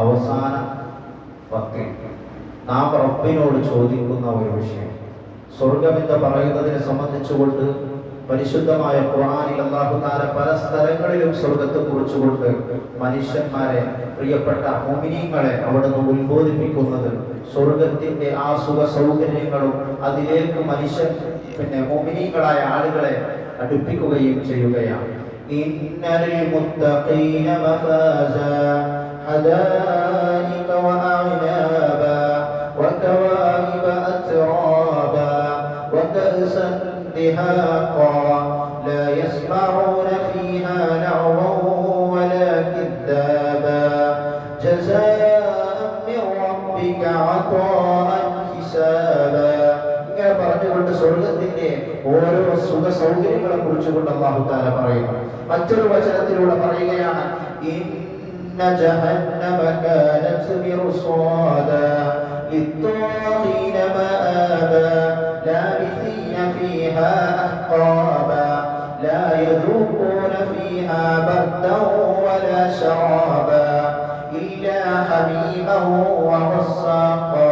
അവസാന പത്തിൽ നാം റബ്ബിനോട് ചോദിക്കുന്ന ഒരു വിഷയം. സ്വർഗമെന്ന് പറയുന്നതിനെ സംബന്ധിച്ചുകൊണ്ട് പരിശുദ്ധമായ ഖുർആനിൽ തആല പല സ്ഥലങ്ങളിലും സ്വർഗത്തെ കുറിച്ചുകൊണ്ട് മനുഷ്യന്മാരെ പ്രിയപ്പെട്ട മുഅ്മിനീങ്ങളെ അവിടുന്ന് ഉത്ബോധിപ്പിക്കുന്നത് സ്വർഗത്തിന്റെ ആ സുഖ സൗകര്യങ്ങളും അതിലേക്ക് മനുഷ്യൻ പിന്നെ മുഅ്മിനീങ്ങളായ ആളുകളെ അടുപ്പിക്കുകയും ചെയ്യുകയാണ്. മുത്തഖീന حدائق وأعنابا وكواعب أترابا وكأسا دهاقا لا يسمعون فيها لغوا ولا كذابا جزاء من ربك عطاء حسابا ഇങ്ങനെ പറഞ്ഞുകൊണ്ട് സ്വർഗത്തിന്റെ ഓരോ സുഖ സൗകര്യങ്ങളെ കുറിച്ചുകൊണ്ട് അള്ളാഹു താല പറയുന്നു മറ്റൊരു വചനത്തിലൂടെ പറയുകയാണ് إن جهنم كانت مرصادا للطاغين مآبا لابثين فيها أحقابا لا يذوقون فيها بردا ولا شرابا إلا حميما وغساقا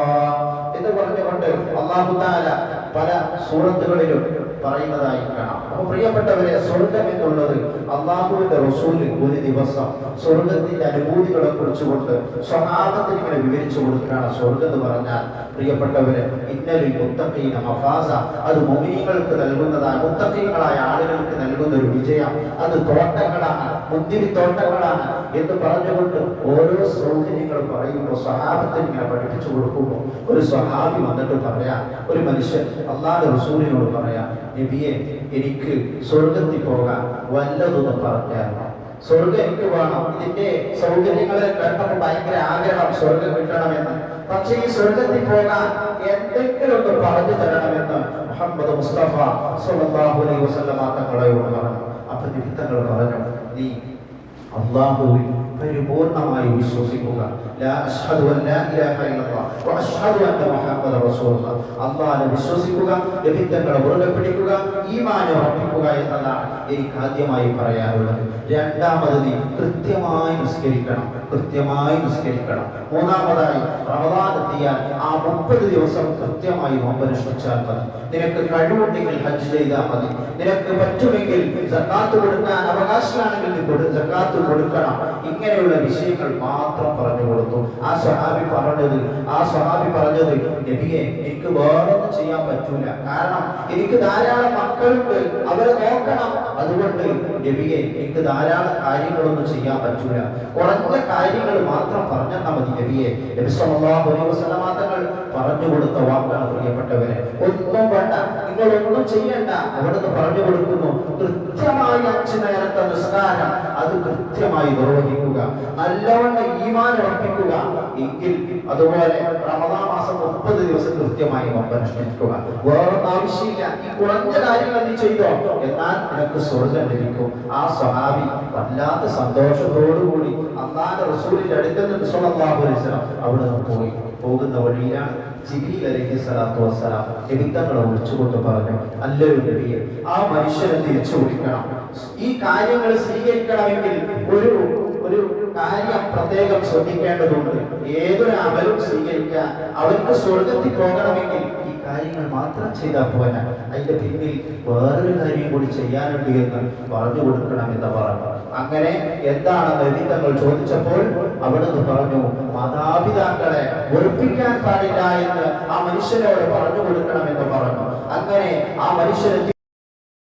എന്ന് പറഞ്ഞുകൊണ്ട് അള്ളാഹു താല പല സൂറത്തുകളിലും പറയുന്നതായി കാണാം. അപ്പൊ പ്രിയപ്പെട്ടവരെ സ്വർഗം എന്നുള്ളത് അള്ളാഹുവിന്റെ റസൂൽ ഒരു ദിവസം സ്വർഗത്തിന്റെ അനുഭൂതികളെ കുറിച്ചുകൊണ്ട് സ്വഭാവത്തിന് ഇങ്ങനെ വിവരിച്ചു കൊടുക്കുകയാണ് സ്വർഗം എന്ന് പറഞ്ഞാൽ. പ്രിയപ്പെട്ടവരെ ഇന്നലെ മുത്തഖീന മഫാസ അത് മൊമിനികൾക്ക് നൽകുന്നതാണ്. മുത്തക്കീകളായ ആളുകൾക്ക് നൽകുന്ന ഒരു വിജയം. അത് തോട്ടങ്ങളാണ് മുന്തിരി തോട്ടങ്ങളാണ് എന്ന് പറഞ്ഞുകൊണ്ട് ഓരോ സൗകര്യങ്ങൾ പറയുമ്പോൾ സ്വഹാബത്തിന് ഇങ്ങനെ പഠിപ്പിച്ചു കൊടുക്കുമ്പോൾ ഒരു സ്വഹാബി വന്നിട്ട് പറയാം. ഒരു മനുഷ്യൻ അള്ളാഹ് റസൂലിനോട് പറയാം നബിയെ എനിക്ക് സ്വർഗത്തിൽ പോകാൻ വല്ലതും പറഞ്ഞാൽ സ്വർഗം എനിക്ക് വേണം. ഇതിന്റെ സൗകര്യങ്ങളെ കണ്ടപ്പോൾ ഭയങ്കര ആഗ്രഹം സ്വർഗം കിട്ടണമെന്ന്. പക്ഷേ ഈ സ്വർഗത്തിൽ പോകാൻ എന്തെങ്കിലും ഒന്ന് പറഞ്ഞു തരണമെന്ന് മുഹമ്മദ് മുസ്തഫ സല്ലല്ലാഹു അലൈഹി വസല്ലമ തങ്ങളോട് പറഞ്ഞു. അപ്പൊ നിമിത്തങ്ങൾ പറഞ്ഞു നീ അള്ളാഹുവിൽ പരിപൂർണമായി വിശ്വസിക്കുക. അള്ളാഹനെ വിശ്വസിക്കുക ലഭിത്തങ്ങളെ മുറുകെ പിടിക്കുക ഈമാൻ ഉറപ്പിക്കുക എന്നതാണ് എനിക്ക് ആദ്യമായി പറയാനുള്ളത്. രണ്ടാമത് നീ കൃത്യമായി നിസ്കരിക്കണം കൃത്യമായി നിസ്കരിക്കണം. മൂന്നാമതായി റമദാൻ എത്തിയാൽ ആ മുപ്പത് ദിവസം കൃത്യമായി നോമ്പനുഷ്ഠിച്ചാൽ മതി. നിനക്ക് കഴിവുണ്ടെങ്കിൽ ഹജ്ജ് ചെയ്താൽ മതി. നിനക്ക് പറ്റുമെങ്കിൽ കൊടുക്കാൻ അവകാശമാണെങ്കിൽ കൊടു കൊടുക്കണം. ഇങ്ങനെയുള്ള വിഷയങ്ങൾ മാത്രം പറഞ്ഞു കൊടുത്തു. ആ സ്വഹാബി പറഞ്ഞത് ആ സ്വഹാബി പറഞ്ഞത് നബിയെ എനിക്ക് വേറൊന്നും ചെയ്യാൻ പറ്റൂല. കാരണം എനിക്ക് ധാരാളം മക്കളുണ്ട്. അവരെ നോക്കണം. അതുകൊണ്ട് നബിയെ എനിക്ക് ധാരാളം കാര്യങ്ങളൊന്നും ചെയ്യാൻ പറ്റൂല. കുറഞ്ഞ കാര്യങ്ങൾ മാത്രം പറഞ്ഞാൽ മതി നബിയെ. നബി സല്ലല്ലാഹു അലൈഹി വസല്ലമ തങ്ങൾ പറഞ്ഞു കൊടുത്ത വാക്കാണ് പ്രിയപ്പെട്ടവരെ. ഒന്നും വേണ്ട. നിങ്ങൾ ഒന്നും ചെയ്യണ്ട. അവിടുന്ന് പറഞ്ഞു കൊടുക്കുന്നു. കൃത്യമായി അഞ്ച് നിസ്കാരം. അത് കൃത്യമായി നിർവഹിക്കുക. നല്ലവണ്ണം ഈമാൻ ഉറപ്പിക്കുക. എങ്കിൽ അതുപോലെ റമദാ മാസം മുപ്പത് ദിവസം കൃത്യമായി അനുഷ്ഠിക്കുക. വേറെ ആവശ്യമില്ല. ഈ കുറഞ്ഞ കാര്യങ്ങൾ നീ ചെയ്തോ? എന്നാൽ നിനക്ക് സ്വർഗം ലഭിക്കും. ആ സ്വഹാബി വല്ലാത്ത സന്തോഷത്തോടുകൂടി അന്നാന്റെ റസൂലിന്റെ അടുക്കൽ സ്വല്ലല്ലാഹു അലൈഹി വസല്ലം അവിടെ നിന്ന് പോയി. പോകുന്ന വഴിയിലാണ് ജിബ്രീൽ അലൈഹി സ്വലാത്തു വസ്സലാം നിമിത്തങ്ങളെ വിളിച്ചുകൊണ്ട് പറഞ്ഞു നബിയെ ആ മനുഷ്യനെ തിരിച്ചു വിളിക്കണം ഈ കാര്യങ്ങൾ സ്വീകരിക്കണമെങ്കിൽ ഒരു ഒരു കാര്യം പ്രത്യേകം ശ്രദ്ധിക്കേണ്ടതുണ്ട്. ഏതൊരു അമലും സ്വീകരിക്കാൻ അവർക്ക് സ്വർഗത്തിൽ പോകണമെങ്കിൽ ഈ കാര്യങ്ങൾ മാത്രം ചെയ്താൽ പോരാ. അതിന്റെ പിന്നിൽ വേറൊരു കാര്യം കൂടി ചെയ്യാനുണ്ട് എന്ന് പറഞ്ഞു കൊടുക്കണം എന്ന് പറഞ്ഞു. അങ്ങനെ എന്താണ് നബിതങ്ങൾ ചോദിച്ചപ്പോൾ അവിടുന്ന് പറഞ്ഞു മാതാപിതാക്കളെ വെറുപ്പിക്കാൻ പാടില്ല എന്ന് ആ മനുഷ്യനോട് പറഞ്ഞു കൊടുക്കണം എന്ന് പറഞ്ഞു. അങ്ങനെ ആ മനുഷ്യനെ